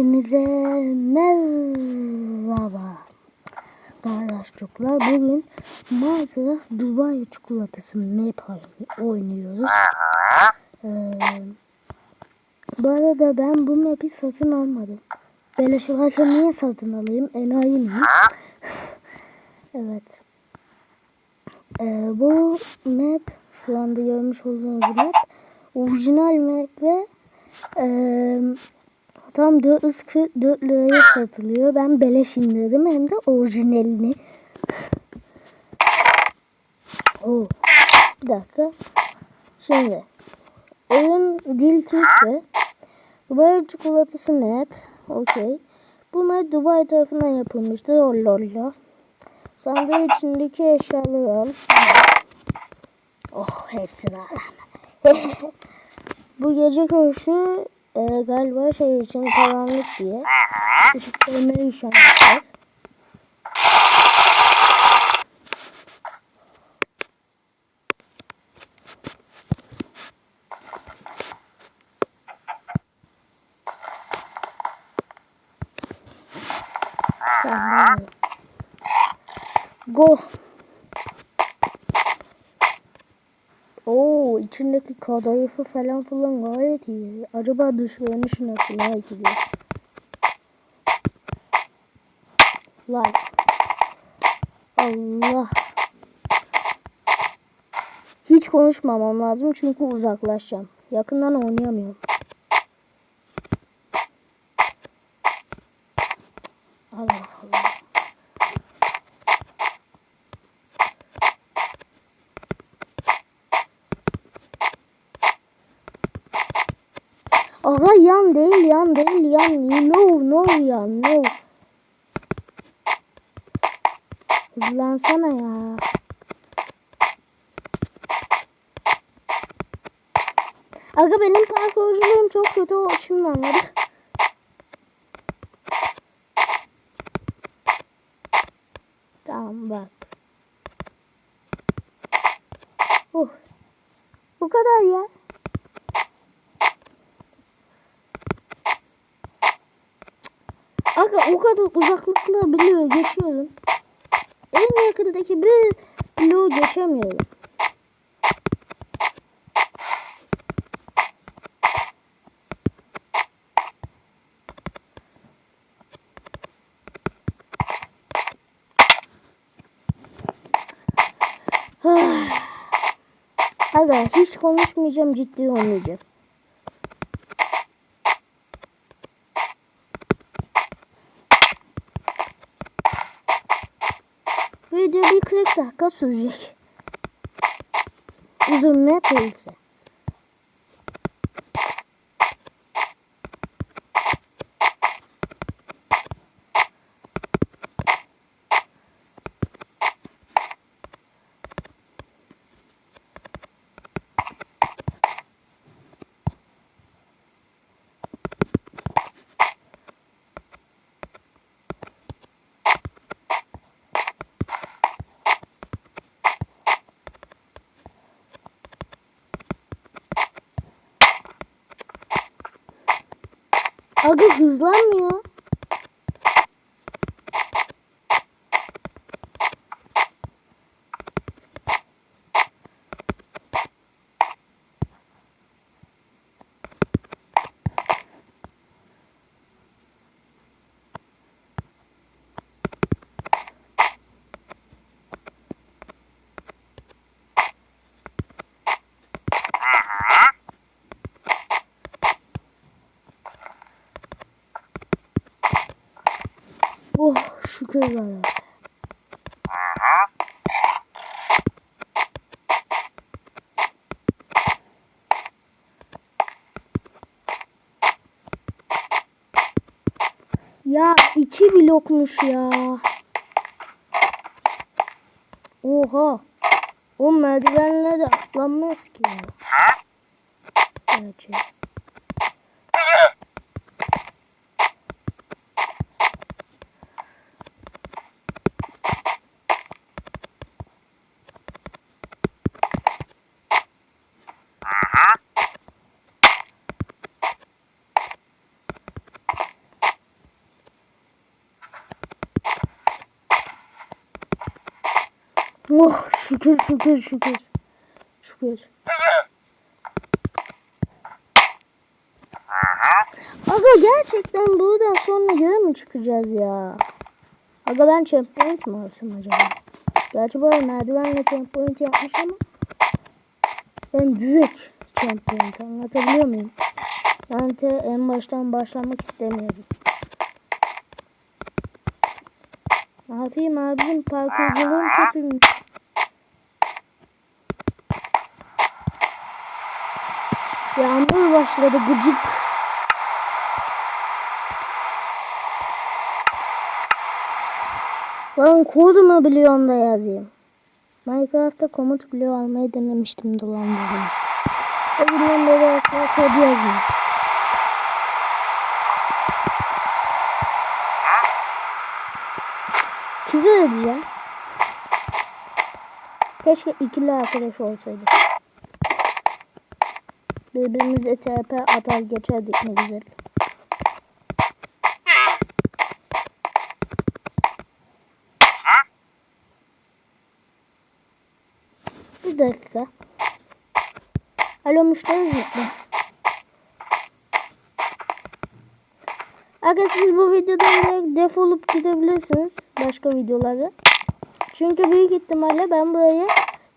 Hepinize merhaba. Arkadaşlar bugün Minecraft Dubai çikolatası map oynuyoruz. Ee, bu arada ben bu map'i satın almadım. Beleş varken niye satın alayım? Enayi miyim? evet. Ee, bu map şu anda görmüş olduğunuz map orijinal map ve eee Tam 444 liraya satılıyor. Ben beleş indirdim hem de orijinalini. Oo. Bir dakika. Şimdi. Oyun dil Türkçe. Dubai çikolatası map. Okey. Bu map Dubai tarafından yapılmıştır. Ollolla. Sandığı içindeki eşyaları al. Oh hepsini al. Bu gece koşu e, galiba şey için karanlık diye ışıklarını işaretler. Tamam. Go. İçindeki kadayıfı falan falan gayet iyi. Acaba dış görünüşü nasıl merak ediyorum. Lan. Allah. Hiç konuşmamam lazım çünkü uzaklaşacağım. Yakından oynayamıyorum. Allah Allah. Aga yan değil yan no no yan no. Hızlansana ya. Aga benim parkurculuğum çok kötü şimdi anladım. Tamam bak. Uh. Bu kadar ya. Aga o kadar uzaklıkla biliyor geçiyorum. En yakındaki bir bloğu geçemiyorum. Aga hiç konuşmayacağım ciddi olmayacağım. Video bir 40 dakika sürecek. Uzun ne değilse. Aga hızlanmıyor. Oh ya. Ya iki blokmuş ya. Oha. O merdivenle de atlanmaz ki ya. Gerçi. Oh şükür şükür şükür. Şükür. Aga gerçekten buradan sonra geri mi çıkacağız ya? Aga ben checkpoint mi alsam acaba? Gerçi böyle merdivenle checkpoint yapmış ama ben direkt checkpoint anlatabiliyor muyum? Ben de en baştan başlamak istemiyorum. Ne yapayım abicim parkurculuğum kötüymüş. Yağmur başladı gıcık. Lan kodu mu biliyorum da yazayım. Minecraft'ta komut bile almayı denemiştim dolandırılmıştım. O günden beri asla kod yazmıyorum. Küfür edeceğim. Keşke ikili arkadaş olsaydı. Birbirimize TP atar geçerdik ne güzel. Bir dakika. Alo müşteri hizmetli. Aga siz bu videodan direkt defolup gidebilirsiniz başka videoları. Çünkü büyük ihtimalle ben burayı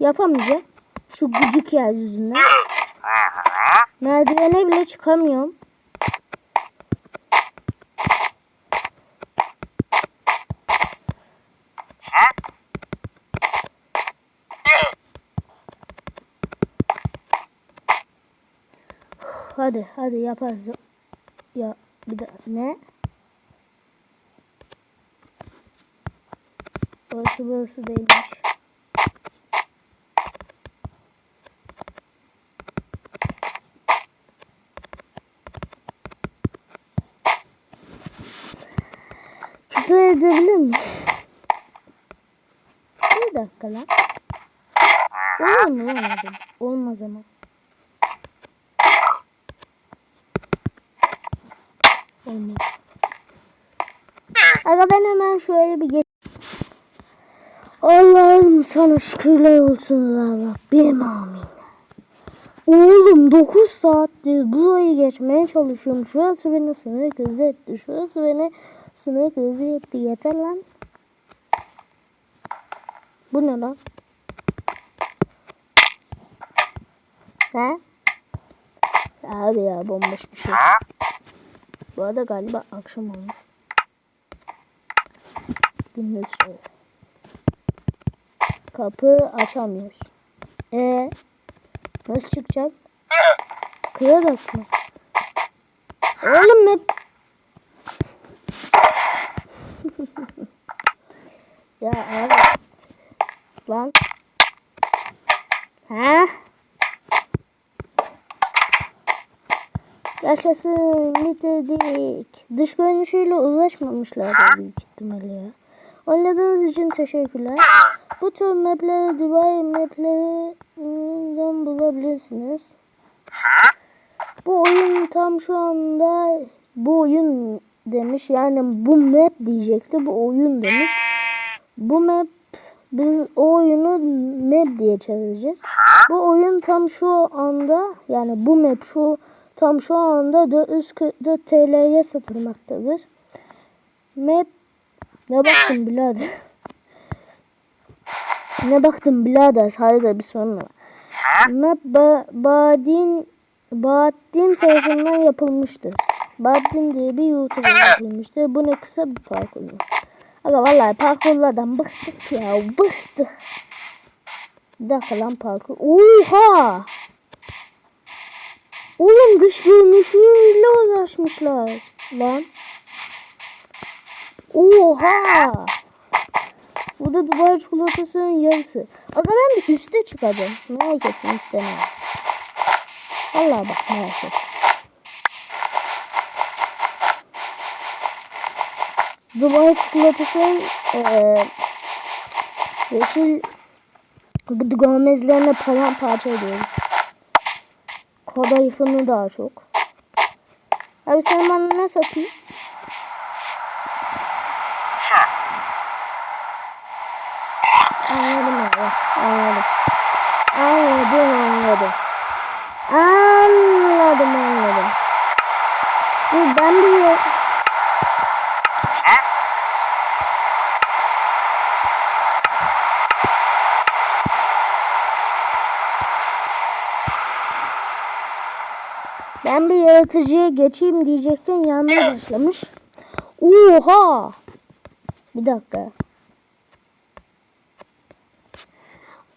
yapamayacağım. Şu gıcık yer yüzünden. Merdivene bile çıkamıyorum. Hadi hadi yaparız. Ya bir de ne? Burası burası değilmiş. Küfür edebilir miyim? Bir dakika lan. Olur mu lan acaba? Olmaz ama. Olmaz. Aga ben hemen şöyle bir geç. Allah'ım sana şükürler olsun Allah. Benim amin. Oğlum 9 saattir burayı geçmeye çalışıyorum. Şurası beni sınır krizi etti. Şurası beni sınır krizi etti. Yeter lan. Bu ne lan? He? Abi ya bomboş bir şey. Bu arada galiba akşam olmuş. Şöyle. Kapı açamıyoruz. E nasıl çıkacak? Kırarak mı? Oğlum ben... ya abi. Lan. Ha? Yaşasın bitirdik. Dış görünüşüyle uğraşmamışlar büyük ihtimalle ya. Oynadığınız için teşekkürler. Bu tür mapleri Dubai maplerinden bulabilirsiniz. Bu oyun tam şu anda bu oyun demiş. Yani bu map diyecekti. Bu oyun demiş. Bu map biz o oyunu map diye çevireceğiz. Bu oyun tam şu anda yani bu map şu tam şu anda 444 TL'ye satılmaktadır. Map ne baktın birader? ne baktın birader? Harika bir sorun var. Map ba Badin Bahattin tarafından yapılmıştır. Bahattin diye bir YouTuber yapılmıştır. Bu ne kısa bir parkur. Aga vallahi parkurlardan bıktık ya. Bıktık. Bir dakika lan parkur. Oha! Oğlum dış görünüşüyle uğraşmışlar. Lan. Oha! Bu da Dubai çikolatasının yarısı. Aga ben bir üste çıkacağım. Merak ettim üstte ne var. Vallahi bak merak ettim. Dubai çikolatasının eee yeşil gomezlerine paramparça ediyorum. Kadayıfını daha çok. Abi sen bana ne satayım? Anladım anladım. Anladım anladım. Anladım. Dur ben bir Ben bir yaratıcıya geçeyim diyecektim yanmaya başlamış. Oha! Bir dakika.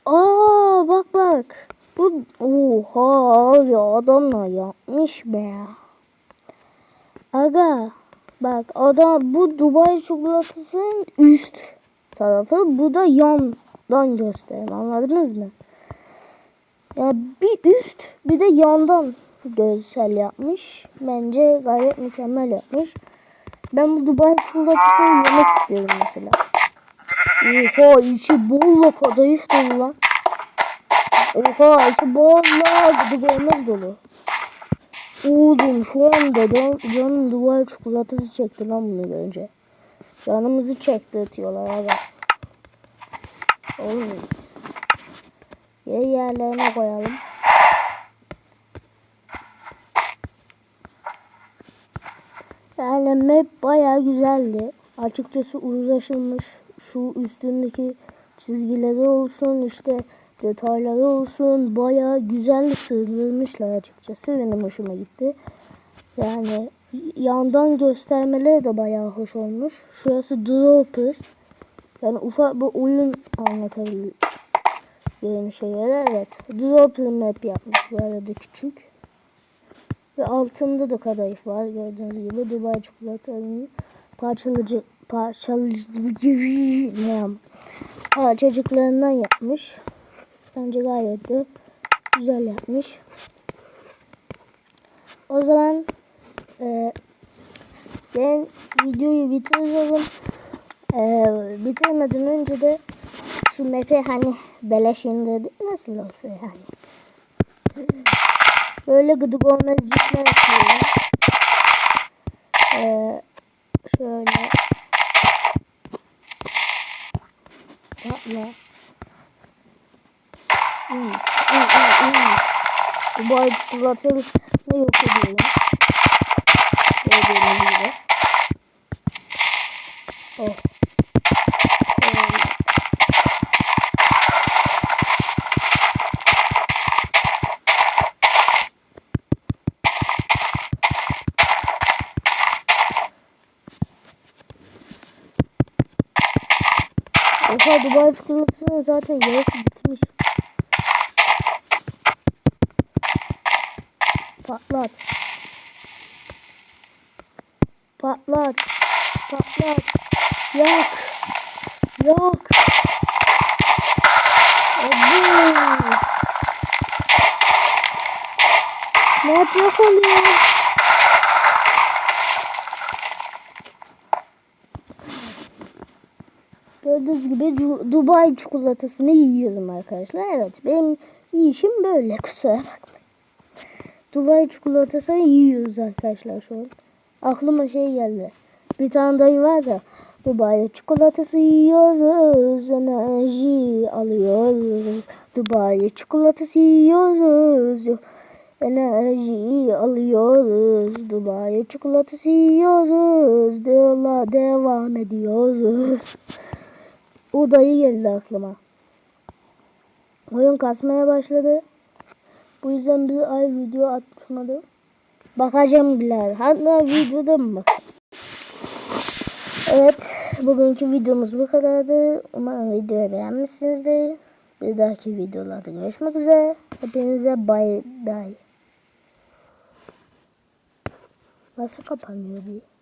Aa bak bak. Bu oha abi adamla yapmış be. Aga bak adam bu Dubai çikolatasının üst tarafı bu da yandan gösterim anladınız mı? Ya bir üst bir de yandan görsel yapmış. Bence gayet mükemmel yapmış. Ben bu Dubai çikolatasını yemek istiyorum mesela. Oha içi bolla kadayıf dolu lan. Oha içi bolla gıdıklarımız dolu. Oğlum şu anda can, canım Dubai çikolatası çekti lan bunu görünce. Canımızı çekti atıyorlar abi. Oğlum. Yer yerlerine koyalım. Yani map baya güzeldi. Açıkçası uzlaşılmış. Şu üstündeki çizgileri olsun işte detayları olsun baya güzel sığdırmışlar açıkçası. Benim hoşuma gitti. Yani yandan göstermeleri de baya hoş olmuş. Şurası dropper. Yani ufak bir oyun anlatabilir. Görünüşe göre evet. Dropper map yapmış bu arada küçük. Ve altında da kadayıf var gördüğünüz gibi. Dubai çikolatanın parçalıcı parçalıcı ne parçacıklarından yapmış. Bence gayet de güzel yapmış. O zaman e, ben videoyu bitiriyorum. E, bitirmeden önce de şu map'i hani beleş indirdik nasıl olsa yani. Böyle gıdık olmazcıklar yapıyorum. Ee, şöyle. Tatlı. Hmm. Hmm, hmm, hmm. Dubai çikolatalı ne yok ediyorum. Çikolatasının zaten yarısı bitmiş. Patlat. Patlat. Patlat. Yak. Yak. Abi. Ne yapıyor oluyor? Gördüğünüz gibi Du- Dubai çikolatasını yiyorum arkadaşlar. Evet benim yiyişim böyle kusura bakmayın. Dubai çikolatasını yiyoruz arkadaşlar şu an. Aklıma şey geldi. Bir tane dayı var ya. Dubai çikolatası yiyoruz, enerji alıyoruz. Dubai çikolatası yiyoruz, enerji alıyoruz. Dubai çikolatası yiyoruz, yola devam ediyoruz. O dayı geldi aklıma. Oyun kasmaya başladı. Bu yüzden bir ay video atmadım. Bakacağım birader. Hatta videoda mı bak? Evet. Bugünkü videomuz bu kadardı. Umarım videoyu beğenmişsinizdir. Bir dahaki videolarda görüşmek üzere. Hepinize bay bay. Nasıl kapanıyor bir?